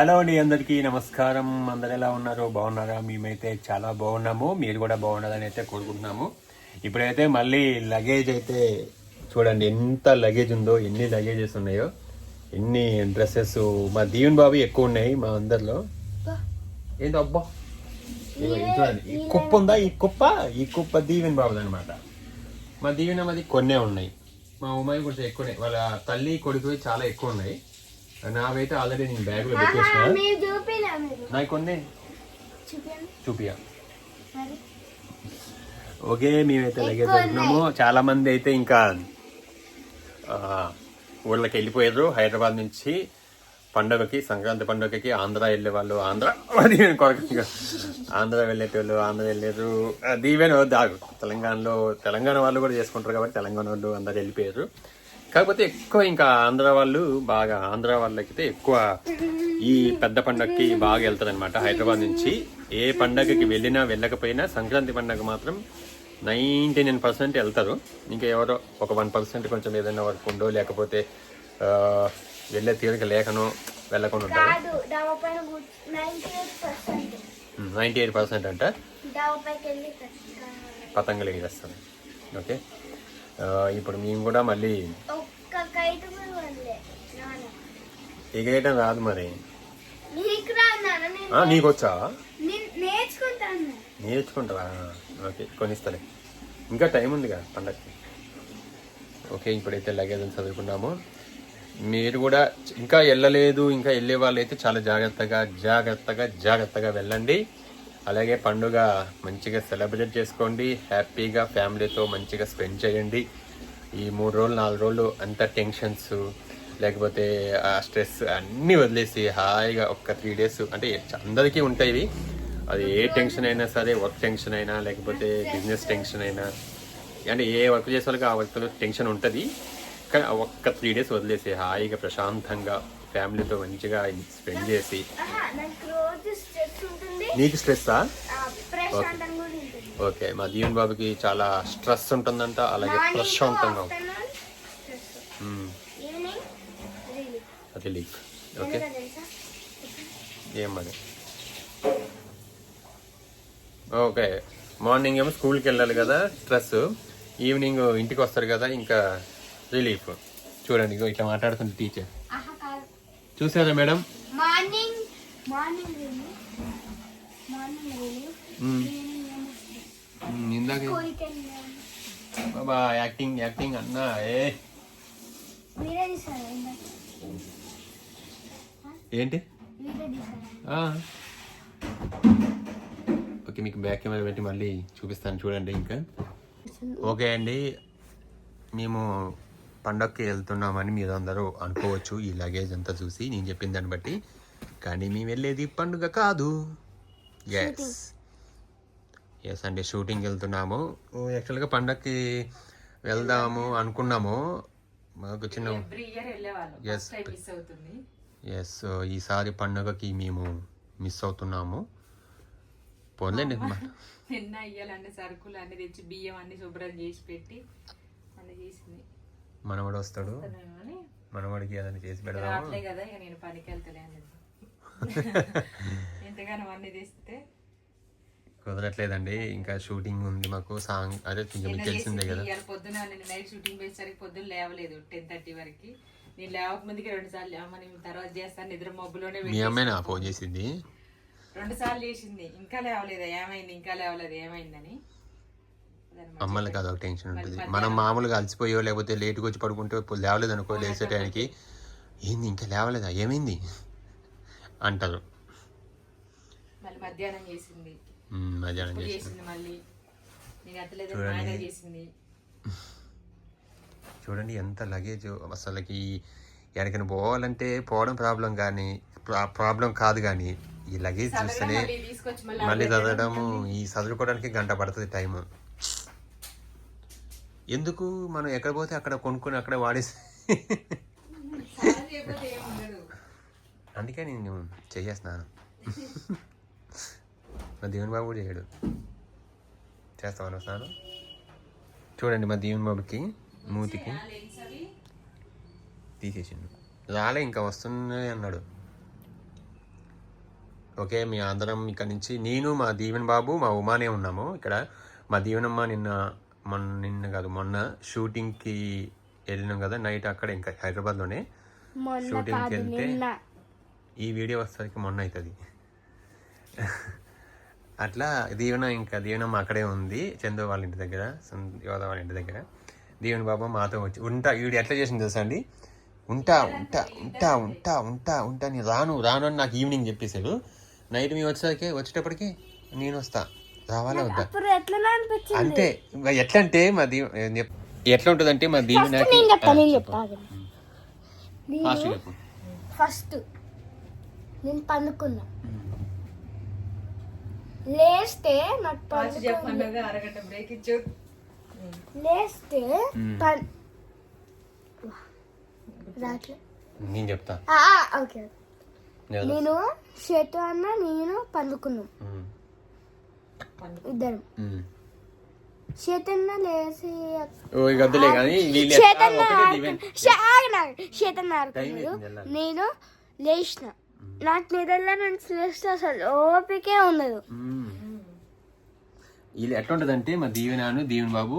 Hello అండి అందరికీ నమస్కారం. అందరు ఎలా ఉన్నారు? బాగున్నారా? మేమైతే చాలా బాగున్నాము. మీరు కూడా బాగున్నారని అయితే కోరుకుంటున్నాము. ఇప్పుడైతే మళ్ళీ లగేజ్ అయితే చూడండి ఎంత లగేజ్ ఉందో ఎన్ని లగేజెస్ ఉన్నాయో ఎన్ని డ్రెస్సెస్. మా దీవెన్ బాబు ఎక్కువ ఉన్నాయి మా అందరిలో. ఏంటి అబ్బా. చూడండి ఈ కుప్ప ఉందా? ఈ కుప్ప? ఈ కుప్ప దీవెన్ బాబుది అనమాట మా దీవెన మాది కొన్నే ఉన్నాయి. మా ఉమ్మాయి కొంచెం ఎక్కువనే వాళ్ళ తల్లి కొడుకు చాలా ఎక్కువ ఉన్నాయి. నావైతే ఆల్రెడీ నేను బ్యాగ్లో పెట్టేసిన. నాకు కొన్ని. చూపియా? ఓకే మేమైతే లగేజ్ వెళ్తున్నాము చాలా మంది అయితే ఇంకా ఊళ్ళకి వెళ్ళిపోయారు. హైదరాబాద్ నుంచి పండగకి సంక్రాంతి పండుగకి ఆంధ్ర వెళ్ళే వాళ్ళు ఆంధ్ర కొరకు ఆంధ్ర వెళ్ళేటోళ్ళు ఆంధ్ర వెళ్ళారు. దాగు తెలంగాణలో తెలంగాణ వాళ్ళు కూడా చేసుకుంటారు కాబట్టి తెలంగాణ వాళ్ళు అందరు వెళ్ళిపోయారు. కాకపోతే ఎక్కువ ఇంకా ఆంధ్ర వాళ్ళు బాగా ఆంధ్ర వాళ్ళకైతే ఎక్కువ ఈ పెద్ద పండగకి బాగా వెళ్తారు అనమాట హైదరాబాద్ నుంచి ఏ పండగకి వెళ్ళినా వెళ్ళకపోయినా సంక్రాంతి పండగ మాత్రం నైంటీ నైన్ పర్సెంట్ వెళ్తారు. ఇంకా ఎవరో ఒక వన్ పర్సెంట్ కొంచెం ఏదైనా వర్క్ ఉందో లేకపోతే వెళ్ళే తీరిక లేకనో వెళ్ళకుండా ఉంటారు. Ninety eight percent. అంట. పతంగులు ఎగిరేస్తాను ఓకే? ఇప్పుడు మేము కూడా మళ్ళీ ఒక్క కైట్ కూడా వదిలే నాన్న ఎగిరేయటం రాదు మరి. నీకు వచ్చా నేర్చుకుంటారా ఓకే కొనిస్తలే. ఇంకా టైం ఉందిగా పండగకి ఓకే ఇప్పుడైతే లగేజ్ అని చదువుకున్నాము. మీరు కూడా ఇంకా వెళ్ళలేదు ఇంకా వెళ్ళే వాళ్ళు అయితే చాలా జాగ్రత్తగా జాగ్రత్తగా జాగ్రత్తగా వెళ్ళండి. అలాగే పండుగ మంచిగా సెలబ్రేట్ చేసుకోండి హ్యాపీగా ఫ్యామిలీతో మంచిగా స్పెండ్ చేయండి. ఈ మూడు రోజులు నాలుగు రోజులు అంత టెన్షన్స్ లేకపోతే ఆ స్ట్రెస్ అన్నీ వదిలేసి హాయిగా ఒక్క త్రీ డేస్ అంటే అందరికీ ఉంటాయి ఇవి. అది ఏ టెన్షన్ అయినా సరే వర్క్ టెన్షన్ అయినా లేకపోతే బిజినెస్ టెన్షన్ అయినా. అంటే ఏ వర్క్ చేసే వాళ్ళకి ఆ వర్క్ టెన్షన్ ఉంటుంది. కానీ ఒక్క త్రీ డేస్ వదిలేసి హాయిగా ప్రశాంతంగా ఫ్యామిలీతో మంచిగా స్పెండ్ చేసి. నాకు స్ట్రెస్సా? ఓకే మా దీవెన్ బాబుకి చాలా స్ట్రెస్ ఉంటుందంట అలాగే ప్రశాంతంగా ఉంటుంది. స్ట్రెస్ మ్మ్. ఈవినింగ్ రిలీఫ్ అది లీక్ ఓకే ఏం మరి? ఓకే. మార్నింగ్ ఏమో స్కూల్కి వెళ్ళాలి కదా స్ట్రెస్. ఈవినింగ్ ఇంటికి వస్తారు కదా ఇంకా రిలీఫ్. చూడండి ఇట్లా మాట్లాడుతుంది టీచర్. చూసారా మేడం? మార్నింగ్ ఇందాక. బాబా యాక్టింగ్ యాక్టింగ్ అన్నా ఏ. ఏంటి. ఓకే మీకు బ్యాక్ కెమెరా పెట్టి మళ్ళీ చూపిస్తాను చూడండి ఇంకా. ఓకే అండి. మేము పండగకి వెళ్తున్నామని మీరు అందరూ అనుకోవచ్చు ఈ లగేజ్ అంతా చూసి నేను చెప్పిన దాన్ని బట్టి. కానీ మేము వెళ్ళేది పండుగ కాదు. ఎస్ ఎస్ అండి షూటింగ్ వెళ్తున్నాము. యాక్చువల్గా పండగకి వెళ్దాము అనుకున్నాము. మాకు చిన్న ఎవ్రీ ఎస్ ఈసారి పండుగకి మేము మిస్ అవుతున్నాము. పోన్లేండి మ- నిన్న ఇయ్యాలన్నీ సరుకులు అన్ని తెచ్చి బియ్యం అన్ని శుభ్రం చేసి పెట్టి అన్ని చేసింది. మనవడు వస్తాడు. మనవడికి ఏదైనా చేసి పెడదాము? కదా ఇక నేను పనికి వెళ్తలే అని ఎంతగానో అన్ని తెస్తే. కుదరట్లేదండి ఇంకా షూటింగ్ ఉంది మాకు సాంగ్ అదే కొంచెం తెలిసిందే కదా. పొద్దున నైట్ షూటింగ్ పోయేసరికి పొద్దున లేవలేదు టెన్ థర్టీ వరకు. నేను లేవక ముందుకి రెండు సార్లు అమ్మ నేను తర్వాత చేస్తాను నిద్ర మబ్బులోనే మీ అమ్మాయి నా ఫోన్ చేసింది? రెండు సార్లు చేసింది. ఇంకా లేవలేదు? ఏమైంది? ఇంకా లేవలేదు? ఏమైందని. అమ్మలకి అదొక టెన్షన్ ఉంటుంది. మనం మామూలుగా అలసిపోయో లేకపోతే లేట్గా వచ్చి పడుకుంటే ఇప్పుడు లేవలేదు అనుకో లేచే టైంకి ఏంది ఇంకా లేవలేదా? ఏమైంది? అంటారు. మళ్ళీ మధ్యాహ్నం చేసింది. మధ్యాహ్నం చేసింది. మళ్ళీ. నేను ఎత్తలేదు ఆయన చేసింది. చూడండి ఎంత లగేజ్ అసలుకి ఎక్కడికైనా పోవాలంటే పోవడం ప్రాబ్లం కానీ ప్రాబ్లం కాదు కానీ ఈ లగేజ్ చూస్తేనే మళ్ళీ చదవడము ఈ చదువుకోవడానికి గంట పడుతుంది టైం ఎందుకు? మనం ఎక్కడ పోతే అక్కడ కొనుక్కొని అక్కడ వాడేసి అందుకే నేను చేసేస్తున్నాను మా దేవుని బాబు కూడా చేయడు. చేస్తామని స్నానం? చూడండి మా దేవుని బాబుకి. మూతికి తీసేసిండు. రాలే ఇంకా వస్తున్నాయి అన్నాడు. ఓకే మీ అందరం ఇక్కడ నుంచి నేను మా దీవెన్ బాబు మా ఉమానే ఉన్నాము ఇక్కడ. మా దీవెనమ్మ నిన్న మొన్న నిన్న కాదు మొన్న షూటింగ్కి వెళ్ళినాం కదా నైట్ అక్కడ ఇంకా హైదరాబాద్లోనే షూటింగ్కి వెళ్తే ఈ వీడియో వచ్చేసరికి మొన్న అవుతుంది అట్లా దీవెన ఇంకా దీవెనమ్మ అక్కడే ఉంది చందు వాళ్ళ ఇంటి దగ్గర యోధ వాళ్ళ ఇంటి దగ్గర. దీవెన బాబా మాతో వచ్చి ఉంటా వీడు ఎట్లా చేసింది తెలుసా అండి? ఉంటా ఉంటా ఉంటా ఉంటా ఉంటా ఉంటా నేను రాను రాను అని నాకు ఈవినింగ్ చెప్పేశాడు. నైట్ మేము వచ్చేసరికి వచ్చేటప్పటికి నేను వస్తా. రావాలా వద్దా? అప్పుడు ఎట్లా అంటే మరి ఎట్లా అంటే మా దీవ ఎట్లా ఉంటుందంటే మా ఆగండి. ఫాస్ట్ చెప్పు. ఫస్ట్ నేను పండుకున్నా. లేస్తే నాకు బ్రేక్ ఇచ్చు లేస్తే నేను చెప్తా. ఓకే. నేను- షేటు అన్న నేను పండుకున్నాం. ఇద్దరం. ఓ ఇక వద్దులే కానీ టైం ఆడుకున్నాడు. నేను లేచిన. నాకు నిద్రలో నుంచి లేస్తే అసలు ఓపికే ఉండదు. వీళ్ళు ఎట్లా ఉంటుందంటే మా దీవెనాను దీవెన బాబు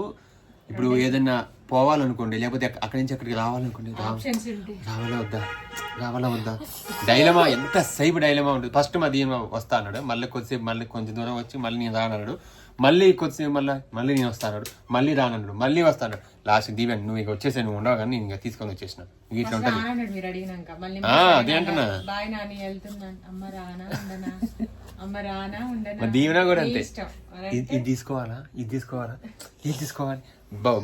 ఇప్పుడు ఏదన్నా పోవాలనుకోండి లేకపోతే అక్క- అక్కడి నుంచి అక్కడికి రావాలనుకోండి రావాలా వద్దా? రావాలా వద్దా? డైలమా ఎంత సేపు డైలమా ఉంటుంది. ఫస్ట్ మా దీవెన బాబు వస్తా అన్నాడు. మళ్ళీ కొద్దిసేపు మళ్ళీ కొంచెం దూరం వచ్చి మళ్ళీ నేను రానన్నాడు మళ్ళీ కొద్దిసేపు మళ్ళీ మళ్ళీ నేను వస్తాడు మళ్ళీ రానన్నాడు మళ్ళీ వస్తాడు లాస్ట్ దీవెన నువ్వు ఇక వచ్చేసే నువ్వు ఉండవు కానీ నేను ఇంకా తీసుకొని వచ్చేసిన. ఇట్లా ఉంటుంది. అదే అంటున్నా. దీవెన కూడా అంతే. ఇది తీసుకోవాలా? ఇది తీసుకోవాలా? ఇది తీసుకోవాలి?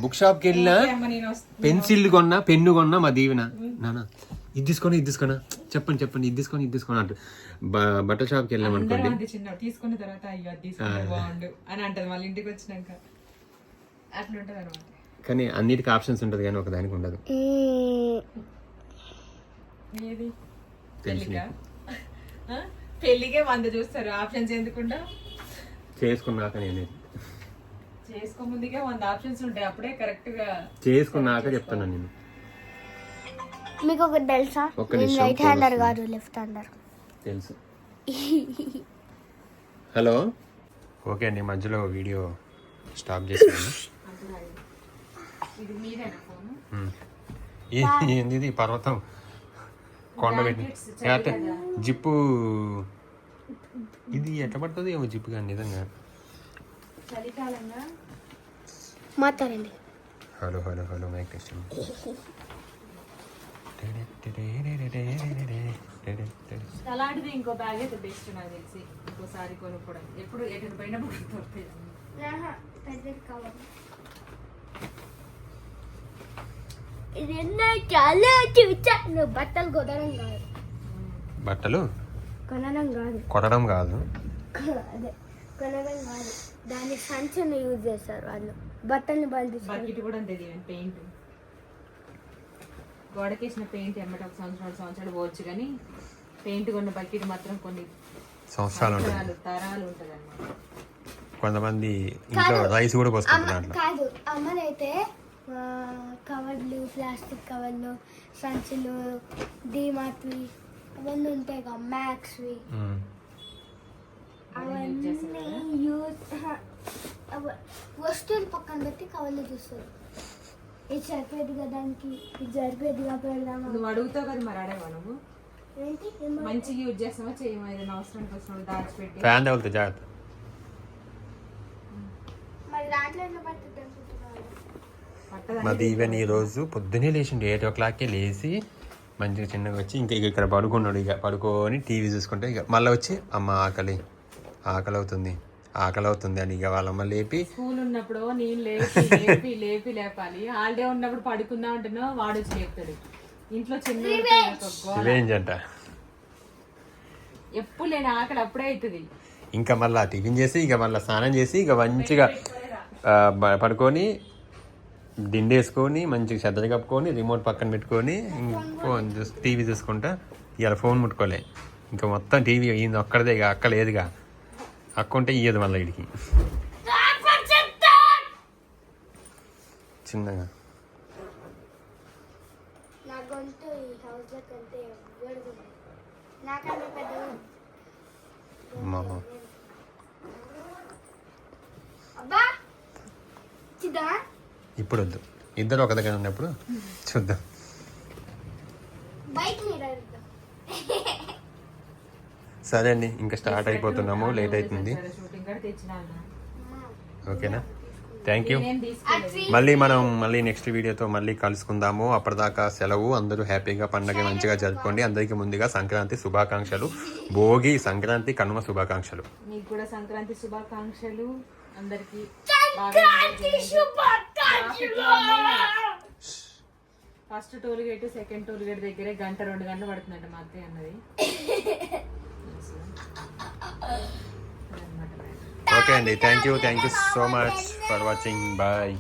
బుక్ షాప్కి వెళ్ళినా నేను పెన్సిల్ కొన్నా పెన్ను కొన్నా మా దీవెన. నాన్న ఇది తీసుకొని ఇది తీసుకున్నా చెప్పండి చెప్పండి ఇది తీసుకొని ఇది తీసుకొని అంటు. బట్టల షాప్కి వెళ్ళాం అనుకోండి. తీసుకున్న తర్వాత అయ్యో బాగుండు అని అంటది. మళ్ళీ ఇంటికి వచ్చినాక. అట్లా కానీ అన్నిటికీ ఆప్షన్స్ ఉంటుంది కానీ ఒక దానికి ఉండదు. పెళ్ళికా? వంద చూస్తారు. ఆప్షన్స్ ఎందుకుండా చేసుకున్నాక నేను చేసుకో ముందుకే వంద ఆప్షన్స్ ఉంటాయి. అప్పుడే కరెక్ట్గా చేసుకున్నాక చెప్తాను నేను. మీకు ఒకటి తెలుసా? ఒక్క నేను నిమిషం, రైట్ హ్యాండర్. కాదు లెఫ్ట్ హ్యాండర్ తెలుసు. హలో? ఓకే అండి మధ్యలో వీడియో స్టాప్ చేసాను ఇది మీదేనా ఫోన్. ఉమ్. ఏ- ఏంది ఇది? పర్వతం. కొండ పెట్టి జిప్పు ఇది ఎట్ట పడుతుంది ఏమో జిప్పు కానీ నిజంగా. మాట్లాడండి. Hello hello hello mike testing అలాంటిది ఇంకో బ్యాగ్ అయితే బెస్ట్ నాకు తెలిసి ఇంకోసారి కొనుక్కోవడం. ఎప్పుడు ఎటు పోయినప్పుడు దొరుకుతాయి. పెద్దది కావాలి. ఇది ఎన్నో చాలా చూచా నువ్వు బట్టలు కాదు. బట్టలు? కొనడం కాదు. కొట్టడం కాదు. అదే కొనడం కాదు. దాని సంచిని యూజ్ చేస్తారు వాళ్ళు. బట్టల్ని బంధిస్తారు బకెట్ కూడా అంతే పెయింట్. గోడకేసిన పెయింట్ ఎమ్మట ఒక సంవత్సరాలు సంవత్సరాలు పోవచ్చు కానీ పెయింట్ కొన్న బకెట్ మాత్రం కొన్ని సంవత్సరాలు ఉంటుంది. తరాలు ఉంటుంది కొంతమంది ఇంట్లో రైస్ కూడా పోసుకుంటారు కాదు అమ్మనైతే కవర్లు ప్లాస్టిక్ కవర్లు సంచులు డిమార్ట్వి అవన్నీ ఉంటాయి కదా మ్యాక్స్వి ఉమ్. అవన్నీ యూజ్ వస్తువులు పక్కన పెట్టి కవర్లు చూస్తారు ఇది సరిపోయేది కదా దానికి? ఇది సరిపోయేది కదా పెడదామా? నువ్వు అడుగుతావు కదా మరి అడగవా నువ్వు? మంచిగా యూజ్ చేస్తావా? చేయమా? ఏదైనా అవసరానికి వచ్చినప్పుడు దాచిపెట్టి. ఫ్యాన్ తగులుతుంది జాగ్రత్త. మరి దాంట్లో ఎట్లా పడుతుంది? మాది ఈవెన్ ఈ రోజు పొద్దునే లేచిండు ఎయిట్ ఓ క్లాక్కే లేచి మంచిగా చిన్నగా వచ్చి ఇంకా ఇక ఇక్కడ పడుకున్నాడు ఇక. పడుకొని టీవీ చూసుకుంటే ఇక మళ్ళీ వచ్చి అమ్మ ఆకలి. ఆకలి అవుతుంది ఆకలి అవుతుంది అని ఇక వాళ్ళమ్మ లేపి. స్కూల్ ఉన్నప్పుడు నేను లేపి లేపి లేపి లేపాలి. హాలిడే ఉన్నప్పుడు పడుకుందాం అంటున్నా వాడు వచ్చి లేపుతాడు. ఇంట్లో చిన్న. రివేంజ్ అంట. ఎప్పుడు లేని ఆకలి అప్పుడే అవుతుంది ఇంకా మళ్ళీ టిఫిన్ చేసి ఇక మళ్ళీ స్నానం చేసి ఇక మంచిగా పడుకొని దిండు వేసుకొని మంచిగా చెద్దలు కప్పుకొని రిమోట్ పక్కన పెట్టుకొని ఫోన్ చూసి టీవీ చూసుకుంటా. ఇవాళ ఫోన్ ముట్టుకోలే. ఇంకా మొత్తం టీవీ ఈయన ఒక్కడదే ఇక అక్క లేదుగా. అక్క ఉంటే ఇయ్యదు మళ్ళీ వీడికి చిన్నగా. అబ్బా! ఇప్పుడు వద్దు ఇద్దరు ఒక దగ్గర ఉన్నప్పుడు చూద్దాం. సరే అండి ఇంకా స్టార్ట్ అయిపోతున్నాము లేట్ అవుతుంది. ఓకేనా? Thank you. మళ్ళీ మనం మళ్ళీ నెక్స్ట్ వీడియోతో మళ్ళీ కలుసుకుందాము. అప్పటిదాకా సెలవు అందరూ హ్యాపీగా పండగ మంచిగా జరుపుకోండి. అందరికీ ముందుగా సంక్రాంతి శుభాకాంక్షలు. భోగి సంక్రాంతి కనుమ శుభాకాంక్షలు. మీకు కూడా సంక్రాంతి శుభాకాంక్షలు. అందరికి first toll gate second toll gate దగ్గరే గంట రెండు గంటలు పడుతుందంట మా అత్తయ్య అన్నది. ఓకే అండి thank you thank you so much for watching bye